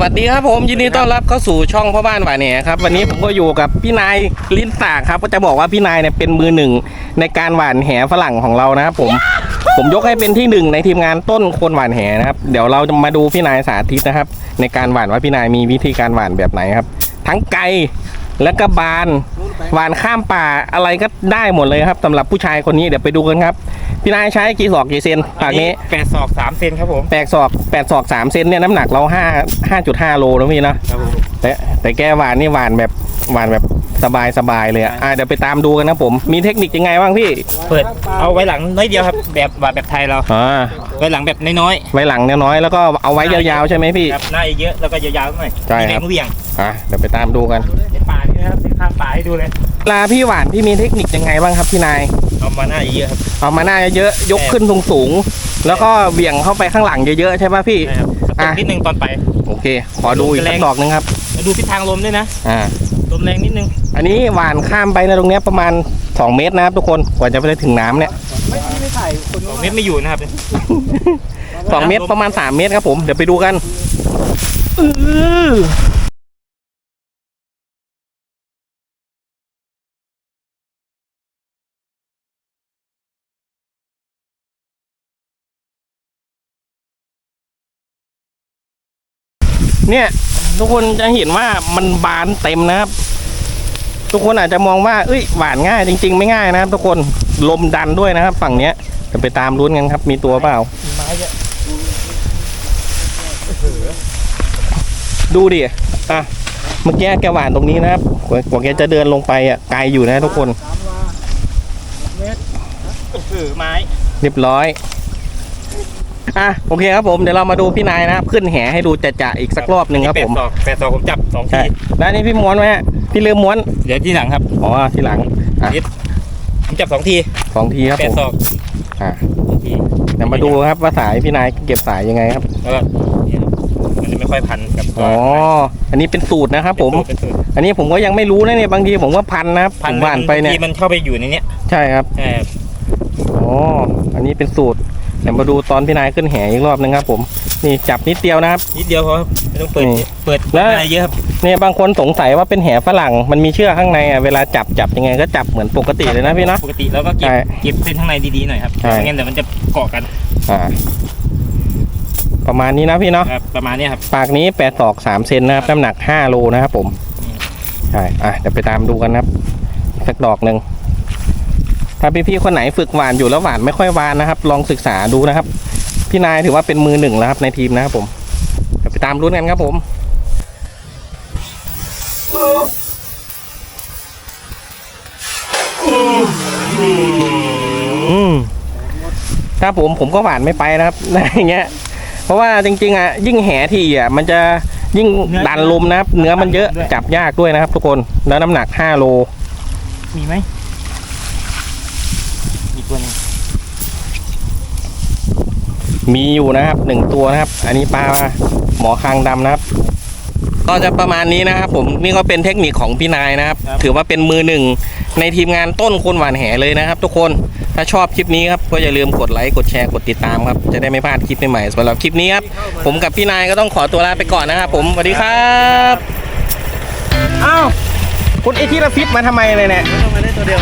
วัสดีครับผมยินดีต้อนรับเข้าสู่ช่องพ่อบ้านหวานแหนครับวันนี้ผมก็อยู่กับพี่นายลิ้นสากครับ ก็จะบอกว่าพี่นายเนี่ยเป็นมือหนึ่งในการหวานแหฝรั่งของเรานะครับผมผมยกให้เป็นที่หนึ่งในทีมงานต้นคนหวานแหนะครับเดี๋ยวเราจะมาดูพี่นายสาธิตนะครับ ในการหวานว่าพี่นายมีวิธีการหวานแบบไหนครับ ทั้งไกล และก็บานหวานข้ามป่าอะไรก็ได้หมดเลยครับสำหรับผู้ชายคนนี้เดี๋ยวไปดูกันครับ พี่นายใช้กี่ศอกกี่เซนปากนี้แปดศอกสามเซนครับผมแปดศอกแปดศอกสามเซนเนี่ยน้ำหนักเราห้าห้าจุดห้าโลนะพี่เนาะครับผมแต่แต่แกหวานนี่หวานแบบหวานแบบสบายสบายเลยอะอะเดี๋ยวไปตามดูกันนะผมมีเทคนิคยังไงบ้างพี่ เปิดเอาไว้หลังน้อยเดียวครับ แบบแบบแบบไทยเราอ่า ไว้หลังแบบน้อยไว้หลังน้อยๆแล้วก็เอาไว้ยาวๆใช่ไหมพี่ ๆครับหน้าเยอะๆแล้วก็ยาวๆหน่อยใช่ครับมีแรงเหวี่ยงอะเดี๋ยวไปตามดูกันในป่านี่นะครับในข้างป่าให้ดูเลยเวลาพี่หวานพี่มีเทคนิคยังไงบ้างครับพี่นาย เอามาหน้าเยอะๆครับเอามาหน้าเยอะๆยกขึ้นสูงๆแล้วก็เหวี่ยงเข้าไปข้างหลังเยอะๆใช่ป่ะพี่ใช่ครับกระตุอะกนิดนึงตอนไป โอเค ขอดูอีกสักดอกหนึงครับแล้วดูทิศทางลมด้วยนะอ่า ลมแรงนิดนึงอันนี้หวานข้ามไปนะตรงเนี้ยประมาณ 2 เมตรนะครับทุกคนกว่าจะไปถึงน้ำเนี่ย สองเมตรไม่อยู่นะครับสองเมตรประมาณ3เมตรครับผม เดี๋ยวไปดูกันอื้อเนี่ยทุกคนจะเห็นว่ามันบานเต็มนะครับ ทุกคนอาจจะมองว่าเอ้ยหวานง่ายจริง ๆ ไม่ง่ายนะครับทุกคน ลมดันด้วยนะครับ ฝั่งเนี้ยเดี๋ยวไปตามรุ้นกันครับ มีตัวเปล่ามีไม้เยอะดูดิ อะ เมื่อกี้แกหวานตรงนี้นะครับกว่ากว่าแกจะเดินลงไปอะ ไกลอยู่นะทุกคนเออไม้เรียบร้อย อะ โอเคครับผม เดี๋ยวเรามาดูพี่นายนะครับ ขึ้นแหให้ดูจะจะๆอีกสักรอบหนึ่งครับแปผดมศอกแปดศอกผมจับสองใช่ทีแล้วนี่พี่ม้วนไหมฮะ พี่ลืมม้วน เดี๋ยวที่หลังครับ อ๋อ ทีหลัง อะผม จับสองทีสองทีครับแปผดมศอกอะสองทีเดี๋ยวมาดูครับว่าสายพี่นายเก็บสายยังไงครับแล้วก็เนี่ยครับมันจะไม่ค่อยพันกับตัวอ๋ออันนี้เป็นสูตรนะครับผม เป็นสูตรอันนี้ผมก็ยังไม่รู้นะเนี่ยบางทีผมว่าพันนะครับผมหวานไปเนี่ยบางทีมันเข้าไปอยู่ในเนี้ยใช่ครับ ใช่ครับอ๋อ อันนี้เป็นสูตรเดี๋ยวมาดูตอนพี่นายขึ้นแหอีกรอบนึงครับผม นี่จับนิดเดียวนะครับ นิดเดียวพอครับไม่ต้องเปิด นี่ เปิดแล้วอะไรเยอะครับ เนี่ยบางคนสงสัยว่าเป็นแหฝรั่งมันมีเชือกข้างในอะเวลาจับจับยังไงก็จับเหมือนปกติเลยนะพี่เนาะ ปกติแล้วก็เก็บใช่เก็บเส้นข้างในดีๆหน่อยครับใช่ ไม่งั้นเดี๋ยวมันจะเกาะกันอ่า ประมาณนี้นะพี่เนาะครับประมาณเนี้ยครับ ปากนี้แปดศอกสามเซนนะครับน้ำหนักห้าโลนะครับผมใช่อะเดี๋ยวไปตามดูกันนะครับอีกสักดอกหนึ่งถ้าพี่ๆคนไหนฝึกหวานอยู่แล้วหวานไม่ค่อยหวานนะครับ ลองศึกษาดูนะครับ พี่นายถือว่าเป็นมือหนึ่งแล้วครับในทีมนะครับผมเดี๋ยวไปตามรุ้นกันครับผมอืม ถ้าผมผมก็หวานไม่ไปนะครับอย่างเงี้ย เพราะว่าจริงๆอะยิ่งแหทีอะมันจะยิ่งดันลมนะครับ เนื้อมันเยอะจับยากด้วยนะครับ ทุกคนแล้วน้ำหนัก5โล มีไหมมีตัวหนึงมีอยู่นะครับหนึ่งตัวนะครับ อันนี้ปลาหมอคางดำนะครับ ก็จะประมาณนี้นะครับผมนี่ก็เป็นเทคนิคของพี่นายนะครับ ถือว่าเป็นมือหนึ่งในทีมงานต้นคนหวานแหเลยนะครับ ทุกคนถ้าชอบคลิปนี้ครับก็อย่าลืมกดไลค์กดแชร์กดติดตามครับจะได้ไม่พลาดคลิปใหม่ๆสำหรับคลิปนี้ครับผมกับพี่นายก็ต้องขอตัวลาไปก่อนนะครับผมสวัสดีครับอ้าวคุณไอที่ระฟิตมาทำไมเลยเนี่ยต้องมาได้ตัวเดียว